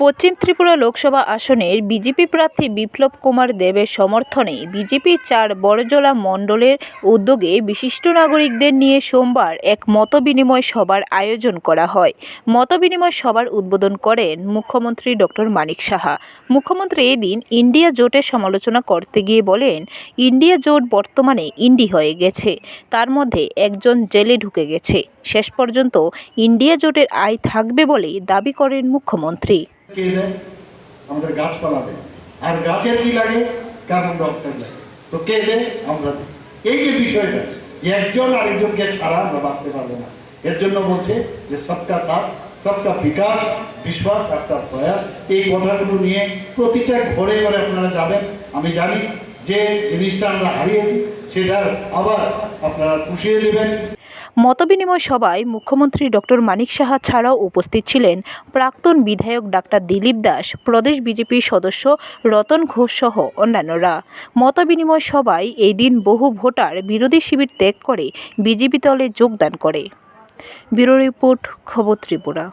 পশ্চিম ত্রিপুরা লোকসভা আসনের বিজেপি প্রার্থী বিপ্লব কুমার দেবের সমর্থনে বিজেপি চার বড়জলা মণ্ডলের উদ্যোগে বিশিষ্ট নাগরিকদের নিয়ে সোমবার এক মতবিনিময় সভার আয়োজন করা হয়। মতবিনিময় সভার উদ্বোধন করেন মুখ্যমন্ত্রী ডক্টর মানিক সাহা। মুখ্যমন্ত্রী এদিন ইন্ডিয়া জোটের সমালোচনা করতে গিয়ে বলেন, ইন্ডিয়া জোট বর্তমানে ইন্ডি হয়ে গেছে। তার মধ্যে একজন জেলে ঢুকে গেছে। শেষ পর্যন্ত ইন্ডিয়া জোটের আয় থাকবে বলেই দাবি করেন মুখ্যমন্ত্রী। আমাদের গাছপালা দেয় আর গাছের কি লাগে? কার্বন ডাইঅক্সাইড লাগে। তো কে দেয় আমরা এই যে বিষয়টা একজন আরেকজনকে ছাড়া আমরা বাঁচতে পারব না। এর জন্য বলছে যে সাথ বিকাশ, বিশ্বাস একটা প্রয়াস। এই কথাগুলো নিয়ে প্রতিটা ঘরে ঘরে আপনারা যাবেন। আমি জানি যে জিনিসটা আমরা হারিয়েছি, সেটা আবার আপনারা পুষিয়ে দেবেন মতবিনিময় সভায় মুখ্যমন্ত্রী ডক্টর মানিক সাহা ছাড়াও উপস্থিত ছিলেন প্রাক্তন বিধায়ক ডাক্তার দিলীপ দাস, প্রদেশ বিজেপির সদস্য রতন ঘোষ সহ অন্যান্যরা। মতবিনিময় সভায় এই দিন বহু ভোটার বিরোধী শিবির ত্যাগ করে বিজেপি দলে যোগদান করে। ব্যুরো রিপোর্ট, খবর ত্রিপুরা।